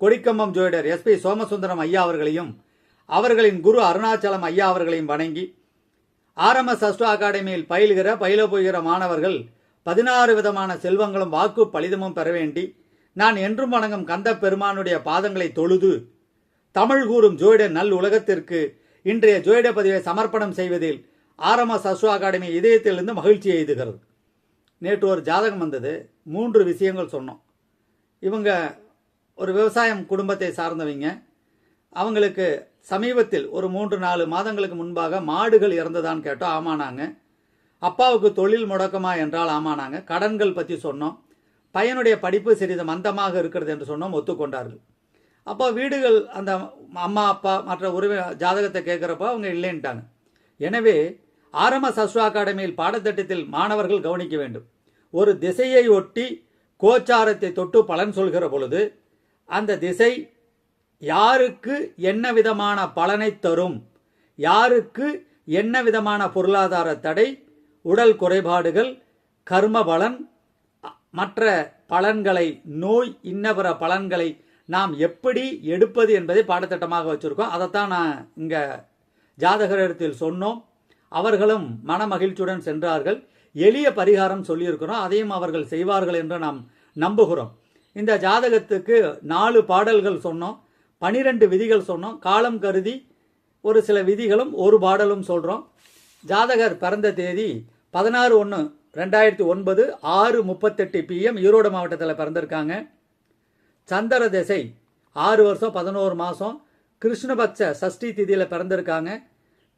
கொடிக்கம்பம் ஜோதிடர் எஸ்பி சோமசுந்தரம் ஐயா அவர்களையும் அவர்களின் குரு அருணாச்சலம் ஐயா அவர்களையும் வணங்கி ஆரம்ப அஸ்டோ அகாடமியில் பயில்கிற பயில போகிற மாணவர்கள் பதினாறு விதமான செல்வங்களும் வாக்கு பலிதமும் பெற வேண்டி நான் என்றும் வணங்கும் கந்த பெருமானுடைய பாதங்களை தொழுது தமிழ் கூறும் ஜோயிட நல் உலகத்திற்கு இன்றைய ஜோயிட பதிவை சமர்ப்பணம் செய்வதில் ஆரம்ப அஸ்டோ அகாடமி இதயத்திலிருந்து மகிழ்ச்சி எய்துகிறது. நேற்று ஒரு ஜாதகம் வந்தது. மூன்று விஷயங்கள் சொன்னோம். இவங்க ஒரு விவசாயம் குடும்பத்தை சார்ந்தவங்க அவங்களுக்கு சமீபத்தில் ஒரு மூன்று நாலு மாதங்களுக்கு முன்பாக மாடுகள் இறந்ததான்னு கேட்டோம் ஆமானாங்க. அப்பாவுக்கு தொழில் முடக்கமா என்றால் ஆமானாங்க. கடன்கள் பற்றி சொன்னோம். பையனுடைய படிப்பு சிறிது மந்தமாக இருக்கிறது என்று சொன்னோம் ஒத்துக்கொண்டார்கள். அப்போ வீடுகள் அந்த அம்மா அப்பா மற்ற உரிமை ஜாதகத்தை கேட்குறப்போ அவங்க இல்லைன்ட்டாங்க. எனவே ஆரம்ப சஸ்வ அகாடமியில் பாடத்திட்டத்தில் மாணவர்கள் கவனிக்க வேண்டும். ஒரு திசையை ஒட்டி கோச்சாரத்தை தொட்டு பலன் சொல்கிற பொழுது அந்த திசை யாருக்கு என்ன விதமான பலனை தரும்? யாருக்கு என்ன விதமான பொருளாதார தடை? உடல் குறைபாடுகள் கர்ம பலன் மற்ற பலன்களை நோய் இன்னபிற பலன்களை நாம் எப்படி எடுப்பது என்பதை பாடத்திட்டமாக வச்சுருக்கோம். அதைத்தான் நான் இங்கே ஜாதகரிடத்தில் சொன்னோம். அவர்களும் மன மகிழ்ச்சியுடன் சென்றார்கள். எளிய பரிகாரம் சொல்லியிருக்கிறோம். அதையும் அவர்கள் செய்வார்கள் என்று நாம் நம்புகிறோம். இந்த ஜாதகத்துக்கு நாலு பாடல்கள் சொன்னோம் பனிரெண்டு விதிகள் சொன்னோம் காலம் கருதி ஒரு சில விதிகளும் ஒரு பாடலும் சொல்கிறோம் ஜாதகர் பிறந்த தேதி பதினாறு ஒன்று ரெண்டாயிரத்தி ஒன்பது ஆறு முப்பத்தெட்டு பிஎம் ஈரோடு மாவட்டத்தில் பிறந்திருக்காங்க. சந்திர திசை ஆறு வருஷம் பதினோரு மாதம் கிருஷ்ணபக்ஷ சஷ்டி திதியில் பிறந்திருக்காங்க.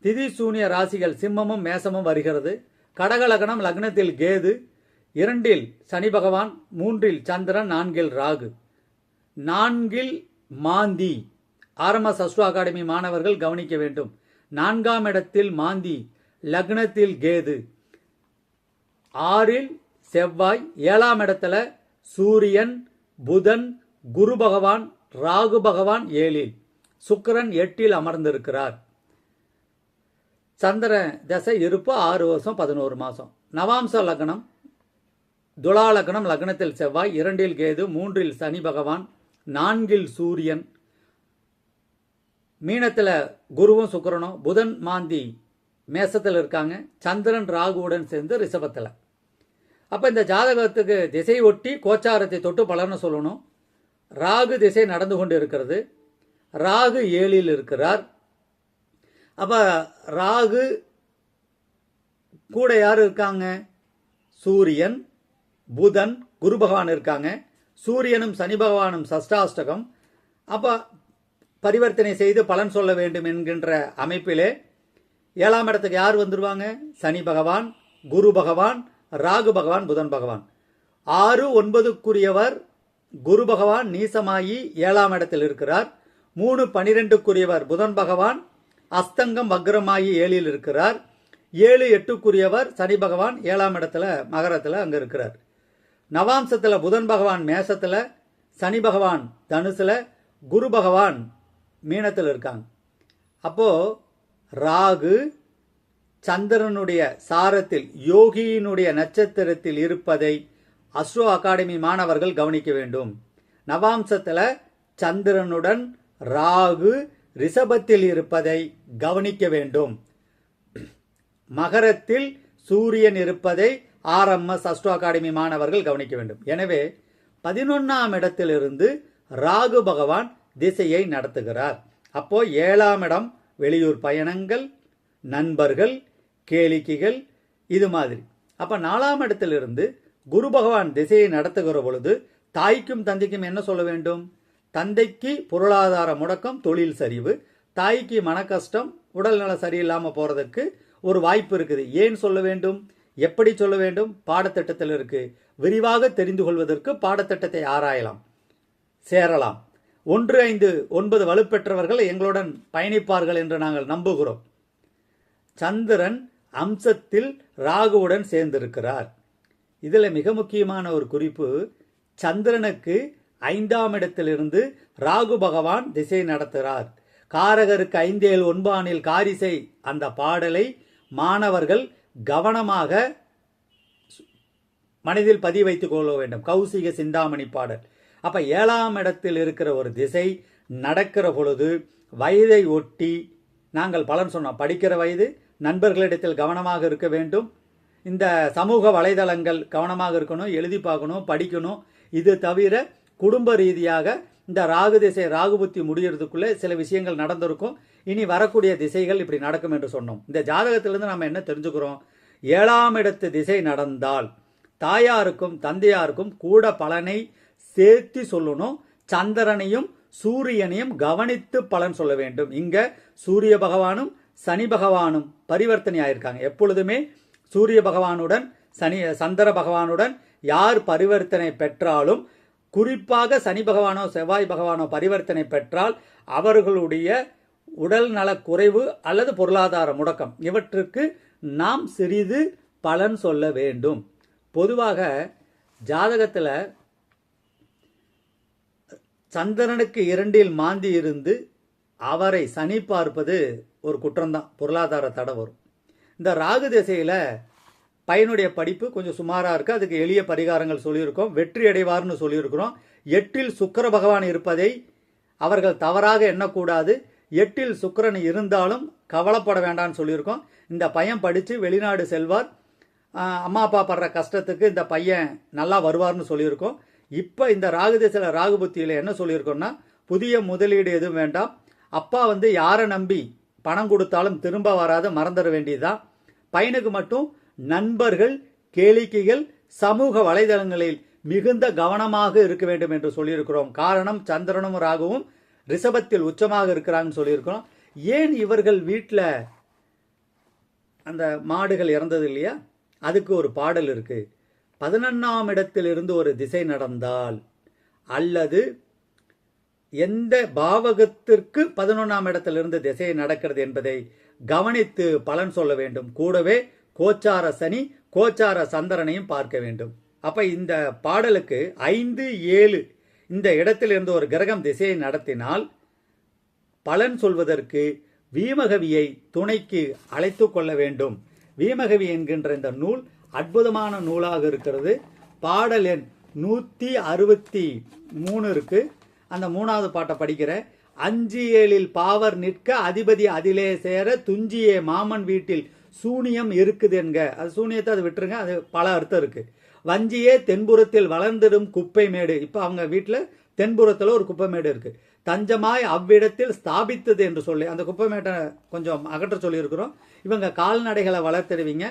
திதி சூனிய ராசிகள் சிம்மமும் மேசமும் வருகிறது. கடகலகணம் லக்னத்தில் கேது. இரண்டில் சனி பகவான் மூன்றில் சந்திரன் நான்கில் ராகு. நான்கில் மாந்தி. ஆரம்ப சஸ்வ அகாடமி மாணவர்கள் கவனிக்க வேண்டும். நான்காம் இடத்தில் மாந்தி லக்னத்தில் கேது. ஆறில் செவ்வாய் ஏழாம் இடத்துல சூரியன் புதன் குரு பகவான் ராகு பகவான் ஏழில். சுக்கிரன் எட்டில் அமர்ந்திருக்கிறார். சந்திர தசை இருப்பு ஆறு வருஷம் பதினோரு மாதம் நவாம்ச லக்னம் துலாலக்னம் லக்னத்தில் செவ்வாய் இரண்டில் கேது மூன்றில் சனி பகவான் நான்கில் சூரியன். மீனத்தில் குருவும் சுக்கிரனும் புதன் மாந்தி மேசத்தில் இருக்காங்க. சந்திரன் ராகுவுடன் சேர்ந்து ரிஷபத்தில். அப்போ இந்த ஜாதகத்துக்கு திசை ஒட்டி கோச்சாரத்தை தொட்டு பலன்னு சொல்லணும். ராகு திசை நடந்து கொண்டு இருக்கிறது. ராகு ஏழில் இருக்கிறார். அப்போ ராகு கூட யார் இருக்காங்க? சூரியன். புதன் குரு பகவான் இருக்காங்க. சூரியனும் சனி பகவானும் சஷ்டாஷ்டகம். அப்போ பரிவர்த்தனை செய்து பலன் சொல்ல வேண்டும் என்கின்ற அமைப்பிலே ஏழாம் இடத்துக்கு யார் வந்துடுவாங்க சனி பகவான் குரு பகவான் ராகு பகவான் புதன் பகவான். ஆறு ஒன்பதுக்குரியவர் குரு பகவான் நீசமாயி ஏழாம் இடத்தில் இருக்கிறார். மூணு பனிரெண்டுக்குரியவர் புதன் பகவான் அஸ்தங்கம் வக்ரமாயி ஏழில் இருக்கிறார். ஏழு எட்டுக்குரியவர் சனி பகவான் ஏழாம் இடத்துல மகரத்தில் அங்கே இருக்கிறார். நவாம்சத்தில் புதன் பகவான் மேசத்தில் சனி பகவான் தனுசில் குரு பகவான் மீனத்தில் இருக்காங்க. அப்போது ராகு சந்திரனுடைய சாரத்தில் யோகியினுடைய நட்சத்திரத்தில் இருப்பதை அஸ்ரோ அகாடமி மாணவர்கள் கவனிக்க வேண்டும். நவாம்சத்தில் சந்திரனுடன் ராகு ரிஷபத்தில் இருப்பதை கவனிக்க வேண்டும். மகரத்தில் சூரியன் இருப்பதை ஆர்எம்எஸ் அஸ்ட்ரோ அகாடமி மாணவர்கள் கவனிக்க வேண்டும். எனவே பதினொன்னாம் இடத்திலிருந்து ராகு பகவான் திசையை நடத்துகிறார். அப்போ ஏழாம் இடம் வெளியூர் பயணங்கள் நண்பர்கள் கேளிக்கைகள் இது மாதிரி. அப்ப நாலாம் இடத்திலிருந்து குரு பகவான் திசையை நடத்துகிற பொழுது தாய்க்கும் தந்தைக்கும் என்ன சொல்ல வேண்டும்? தந்தைக்கு பொருளாதார முடக்கம் தொழில் சரிவு தாய்க்கு மன கஷ்டம் உடல்நல சரியில்லாமல் போறதுக்கு ஒரு வாய்ப்பு இருக்குது. ஏன் சொல்ல வேண்டும்? எப்படி சொல்ல வேண்டும்? பாடத்திட்டத்தில் இருக்கு. விரிவாக தெரிந்து கொள்வதற்கு பாடத்திட்டத்தை ஆராயலாம். சேரலாம். ஒன்று ஐந்து ஒன்பது வலுப்பெற்றவர்கள் எங்களுடன் பயணிப்பார்கள் என்று நாங்கள் நம்புகிறோம். சந்திரன் அம்சத்தில் ராகுவுடன் சேர்ந்திருக்கிறார். இதில் மிக முக்கியமான ஒரு குறிப்பு சந்திரனுக்கு ஐந்தாம் இடத்திலிருந்து ராகு பகவான் திசை நடத்துகிறார். காரகருக்கு ஐந்தேழு ஒன்பானில் காரிசை அந்த பாடலை மாணவர்கள் கவனமாக மனதில் பதிய வைத்துக் கொள்ள வேண்டும். கௌசிக சிந்தாமணி பாடல். அப்ப ஏழாம் இடத்தில் இருக்கிற ஒரு திசை நடக்கிற பொழுது வயதை ஒட்டி நாங்கள் பலன் சொன்னோம். படிக்கிற வயது நண்பர்களிடத்தில் கவனமாக இருக்க வேண்டும். இந்த சமூக வலைதளங்கள் கவனமாக இருக்கணும் எழுதி பார்க்கணும் படிக்கணும். இது தவிர குடும்ப ரீதியாக இந்த ராகு திசை ராகுபுத்தி முடியறதுக்குள்ளே சில விஷயங்கள் நடந்திருக்கும். இனி வரக்கூடிய திசைகள் இப்படி நடக்கும் என்று சொன்னோம். இந்த ஜாதகத்திலிருந்து நம்ம என்ன தெரிஞ்சுக்கிறோம்? ஏழாம் இடத்து திசை நடந்தால் தாயாருக்கும் தந்தையாருக்கும் கூட பலனை சேர்த்து சொல்லணும். சந்திரனையும் சூரியனையும் கவனித்து பலன் சொல்ல வேண்டும். இங்க சூரிய பகவானும் சனி பகவானும் பரிவர்த்தனை ஆயிருக்காங்க. எப்பொழுதுமே சூரிய பகவானுடன் சனி சந்திர பகவானுடன் யார் பரிவர்த்தனை பெற்றாலும் குறிப்பாக சனி பகவானோ செவ்வாய் பகவானோ பரிவர்த்தனை பெற்றால் அவர்களுடைய உடல் நலக் குறைவு அல்லது பொருளாதார முடக்கம். இவற்றுக்கு நாம் சிறிது பலன் சொல்ல வேண்டும். பொதுவாக ஜாதகத்தில் சந்திரனுக்கு இரண்டில் மாந்தி இருந்து அவரை சனி பார்ப்பது ஒரு குற்றம்தான். பொருளாதார தடை வரும். இந்த ராகு திசையில் பையனுடைய படிப்பு கொஞ்சம் சுமாராக இருக்குது அதுக்கு எளிய பரிகாரங்கள் சொல்லியிருக்கோம். வெற்றி அடைவார்னு சொல்லியிருக்கிறோம். எட்டில் சுக்கர பகவான் இருப்பதை அவர்கள் தவறாக எண்ணக்கூடாது. எட்டில் சுக்கிரன் இருந்தாலும் கவலைப்பட வேண்டாம்னு சொல்லியிருக்கோம். இந்த பையன் படித்து வெளிநாடு செல்வார். அம்மா அப்பா படுற கஷ்டத்துக்கு இந்த பையன் நல்லா வருவார்னு சொல்லியிருக்கோம். இப்போ இந்த ராகு திசையில் ராகு புத்தியில் என்ன சொல்லியிருக்கோம்னா புதிய முதலீடு எதுவும் வேண்டாம். அப்பா வந்து யாரை நம்பி பணம் கொடுத்தாலும் திரும்ப வராத மறந்துட வேண்டியதுதான். பையனுக்கு மட்டும் நண்பர்கள் கேளிக்கைகள் சமூக வலைதளங்களில் மிகுந்த கவனமாக இருக்க வேண்டும் என்று சொல்லியிருக்கிறோம். காரணம் சந்திரனும் ராகுவும் ரிஷபத்தில் உச்சமாக இருக்கிறாங்கன்னு சொல்லியிருக்கிறோம். ஏன் இவர்கள் வீட்டில் அந்த மாடுகள் இறந்தது இல்லையா? அதுக்கு ஒரு பாடல் இருக்கு. பதினொன்னாம் இடத்திலிருந்து ஒரு திசை நடந்தால் அல்லது எந்த பாவகத்திற்கு பதினொன்றாம் இடத்திலிருந்து திசை நடக்கிறது என்பதை கவனித்து பலன் சொல்ல வேண்டும். கூடவே கோச்சார சனி கோச்சார சந்திரனையும் பார்க்க வேண்டும். அப்ப இந்த பாடலுக்கு ஐந்து ஏழு இந்த இடத்திலிருந்து ஒரு கிரகம் திசையை நடத்தினால் பலன் சொல்வதற்கு வீமகவியை துணைக்கு அழைத்து கொள்ள வேண்டும். வீமகவி என்கின்ற இந்த நூல் அற்புதமான நூலாக இருக்கிறது. பாடல் எண் நூற்றி அறுபத்தி மூணு இருக்கு. அந்த மூணாவது பாட்டை படிக்கிற அஞ்சு ஏழில் பாவர் நிற்க அதிபதி அதிலே சேர துஞ்சியே மாமன் வீட்டில் சூனியம் இருக்குது என்க. அது சூனியத்தை அது விட்டுருங்க அது பல அர்த்தம் இருக்குது வஞ்சியே தென்புறத்தில் வளர்ந்திடும் குப்பை மேடு. இப்போ அவங்க வீட்டில் தென்புறத்தில் ஒரு குப்பை மேடு இருக்கு. தஞ்சமாய் அவ்விடத்தில் ஸ்தாபித்தது என்று சொல்லி அந்த குப்பை மேட்டை கொஞ்சம் அகற்ற சொல்லியிருக்கிறோம். இவங்க கால்நடைகளை வளர்த்துடுவீங்க.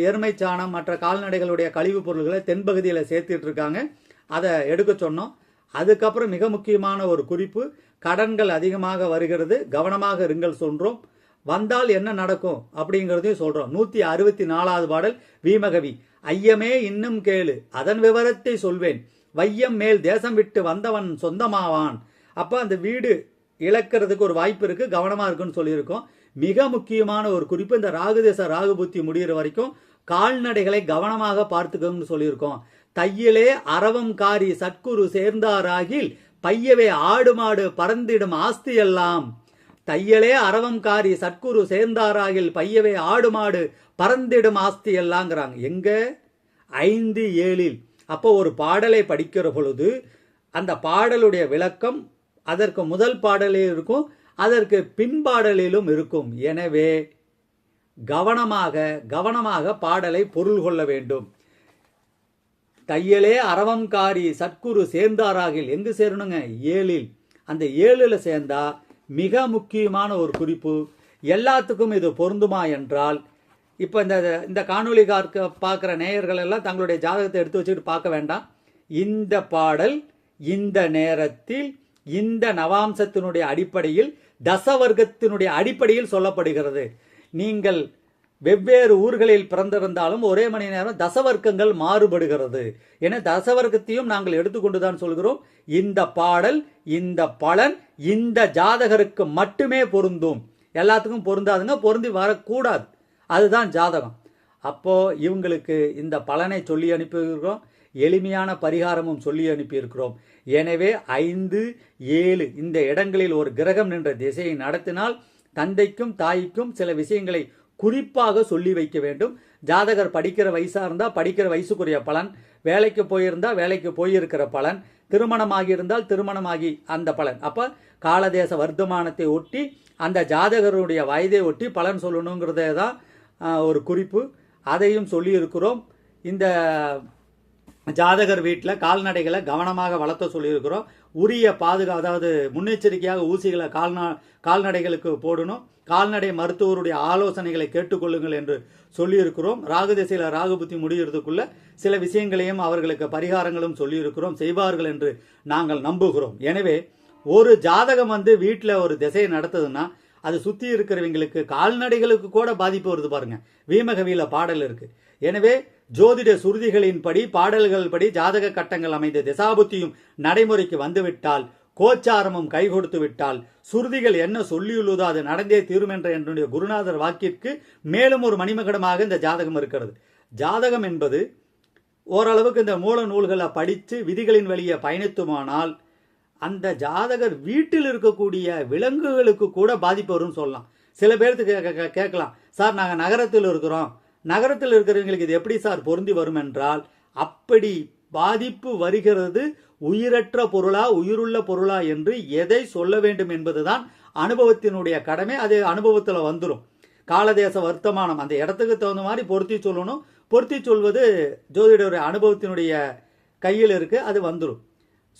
எருமை சாணம் மற்ற கால்நடைகளுடைய கழிவுப் பொருள்களை தென்பகுதியில் சேர்த்துட்டு இருக்காங்க அதை எடுக்க சொன்னோம். அதுக்கப்புறம் மிக முக்கியமான ஒரு குறிப்பு கடன்கள் அதிகமாக வருகிறது. கவனமாக இருங்கள் சொல்றோம். வந்தால் என்ன நடக்கும் அப்படிங்கிறதையும் சொல்றோம். நூத்தி அறுபத்தி நாலாவது பாடல் வீமகவி. ஐயமே இன்னும் கேளு. அதன் விவரத்தை சொல்வேன். வையம் மேல் தேசம் விட்டு வந்தவன் சொந்தமாவான். அப்ப அந்த வீடு இழக்கிறதுக்கு ஒரு வாய்ப்பு இருக்கு கவனமா இருக்குன்னு சொல்லியிருக்கோம். மிக முக்கியமான ஒரு குறிப்பு இந்த ராகுதேச ராகுபுத்தி முடிகிற வரைக்கும் கால்நடைகளை கவனமாக பார்த்துக்கணும்னு சொல்லியிருக்கோம். தையிலே அரவம் காரி சட்குரு சேர்ந்தாராகில் பையவே ஆடு மாடு பறந்திடும் ஆஸ்தி எல்லாம் தையலே அரவம் காரி சட்குரு சேர்ந்தாராகில் பையவே ஆடு மாடு பறந்திடும் ஆஸ்தி எல்லாங்கிறாங்க. எங்க? ஐந்து ஏழில். அப்போ ஒரு பாடலை படிக்கிற பொழுது அந்த பாடலுடைய விளக்கம் அதற்கு முதல் பாடலில் இருக்கும் அதற்கு பின்பாடலிலும் இருக்கும். எனவே கவனமாக கவனமாக பாடலை பொருள் கொள்ள வேண்டும். தையலே அரவம்காரி சத்குரு சேர்ந்தாராகில். எங்கு சேரணுங்க? ஏழில். அந்த ஏழில் சேர்ந்தா மிக முக்கியமான ஒரு குறிப்பு எல்லாத்துக்கும் இது பொருந்துமா என்றால் இப்போ இந்த இந்த காணொலி பார்க்க பார்க்குற நேயர்கள் எல்லாம் தங்களுடைய ஜாதகத்தை எடுத்து வச்சுக்கிட்டு பார்க்க வேண்டாம். இந்த பாடல் இந்த நேரத்தில் இந்த நவாம்சத்தினுடைய அடிப்படையில் தசவர்க்கத்தினுடைய அடிப்படையில் சொல்லப்படுகிறது. நீங்கள் வெவ்வேறு ஊர்களில் பிறந்திருந்தாலும் ஒரே மணி நேரம் தசவர்க்கங்கள் மாறுபடுகிறது. என தசவர்க்கத்தையும் நாங்கள் எடுத்துக்கொண்டுதான் சொல்கிறோம். இந்த பாடல் இந்த பலன் இந்த ஜாதகருக்கு மட்டுமே பொருந்தும். எல்லாத்துக்கும் பொருந்தாதுங்க பொருந்தி வரக்கூடாது. அதுதான் ஜாதகம். அப்போ இவங்களுக்கு இந்த பலனை சொல்லி அனுப்பியிருக்கிறோம். எளிமையான பரிகாரமும் சொல்லி அனுப்பியிருக்கிறோம். எனவே ஐந்து ஏழு இந்த இடங்களில் ஒரு கிரகம் நின்ற திசையை நடத்தினால் தந்தைக்கும் தாய்க்கும் சில விஷயங்களை குறிப்பாக சொல்லி வைக்க வேண்டும். ஜாதகர் படிக்கிற வயசாக இருந்தால் படிக்கிற வயசுக்குரிய பலன் வேலைக்கு போயிருந்தால் வேலைக்கு போயிருக்கிற பலன் திருமணமாகி இருந்தால் திருமணமாகி அந்த பலன். அப்போ காலதேச வர்த்தமானத்தை ஒட்டி அந்த ஜாதகருடைய வயதை ஒட்டி பலன் சொல்லணுங்கிறதே தான் ஒரு குறிப்பு. அதையும் சொல்லியிருக்கிறோம். இந்த ஜாதகர் வீட்டில் கால்நடைகளை கவனமாக வளர்த்த சொல்லியிருக்கிறோம். உரிய பாதுகா அதாவது முன்னெச்சரிக்கையாக ஊசிகளை கால்நா கால்நடைகளுக்கு போடணும். கால்நடை மருத்துவருடைய ஆலோசனைகளை கேட்டுக்கொள்ளுங்கள் என்று சொல்லியிருக்கிறோம். ராகு திசையில் ராகு புத்தி முடிகிறதுக்குள்ள சில விஷயங்களையும் அவர்களுக்கு பரிகாரங்களும் சொல்லியிருக்கிறோம். செய்வார்கள் என்று நாங்கள் நம்புகிறோம். எனவே ஒரு ஜாதகம் வந்து வீட்டில் ஒரு திசையை நடத்துதுன்னா அது சுற்றி இருக்கிறவங்களுக்கு கால்நடைகளுக்கு கூட பாதிப்பு வருது பாருங்க. வீமகவியில் பாடல் இருக்கு. எனவே ஜோதிட சுருதிகளின்படி பாடல்கள் படி ஜாதக கட்டங்கள் அமைந்த திசாபுத்தியும் நடைமுறைக்கு வந்துவிட்டால் கோச்சாரமும் கை கொடுத்து விட்டால் சுருதிகள் என்ன சொல்லியுள்ளதோ அது நடந்தே தீரும் என்ற என்னுடைய குருநாதர் வாக்கிற்கு மேலும் ஒரு மணிமகடமாக இந்த ஜாதகம் இருக்கிறது. ஜாதகம் என்பது ஓரளவுக்கு இந்த மூல நூல்களை படித்து விதிகளின் வழியே பயணித்துமானால் அந்த ஜாதகர் வீட்டில் இருக்கக்கூடிய விலங்குகளுக்கு கூட பாதிப்பு வரும்னு சொல்லலாம். சில பேர்த்துக்கு கே- கேட்கலாம். சார் நாங்கள் நகரத்தில் இருக்கிறோம். நகரத்தில் இருக்கிறவங்களுக்கு இது எப்படி சார் பொருந்தி வரும் என்றால் அப்படி பாதிப்பு வருகிறது. உயிரற்ற பொருளா உயிருள்ள பொருளா என்று எதை சொல்ல வேண்டும் என்பதுதான் அனுபவத்தினுடைய கடமை. அது அனுபவத்தில் வந்துடும் காலதேச வர்த்தமானம் அந்த இடத்துக்கு தகுந்த மாதிரி பொருத்தி சொல்லணும். பொருத்தி சொல்வது ஜோதிடருடைய அனுபவத்தினுடைய கையில் இருக்கு அது வந்துடும்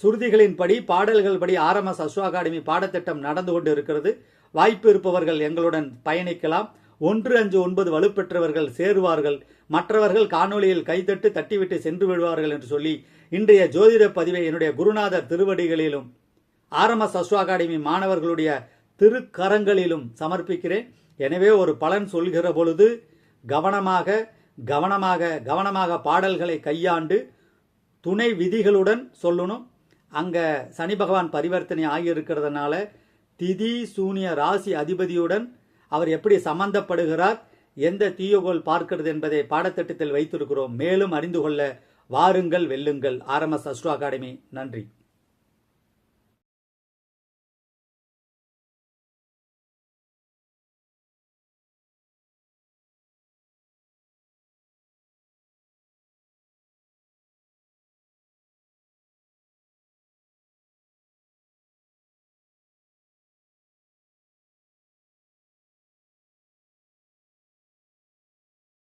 சுருதிகளின்படி பாடல்கள் படி ஆர்எம்எஸ் அஸ்வா அகாடமி பாடத்திட்டம் நடந்து கொண்டு இருக்கிறது வாய்ப்பு இருப்பவர்கள் எங்களுடன் பயணிக்கலாம். ஒன்று அஞ்சு ஒன்பது வலுப்பெற்றவர்கள் சேருவார்கள். மற்றவர்கள் காணொளியில் கைதட்டு தட்டிவிட்டு சென்று விடுவார்கள் என்று சொல்லி இன்றைய ஜோதிட பதிவை என்னுடைய குருநாதர் திருவடிகளிலும் ஆர்எம்எஸ் அஸ்வா அகாடமி மாணவர்களுடைய திருக்கரங்களிலும் சமர்ப்பிக்கிறேன். எனவே ஒரு பலன் சொல்கிற பொழுது கவனமாக கவனமாக கவனமாக பாடல்களை கையாண்டு துணை விதிகளுடன் சொல்லணும். அங்கே சனி பகவான் பரிவர்த்தனை ஆகியிருக்கிறதுனால திதி சூனிய ராசி அதிபதியுடன் அவர் எப்படி சம்பந்தப்படுகிறார் எந்த தீயோகோல் பார்க்கிறது என்பதை பாடத்திட்டத்தில் வைத்திருக்கிறோம். மேலும் அறிந்து கொள்ள வாருங்கள் வெல்லுங்கள். RMS Astro academy. நன்றி.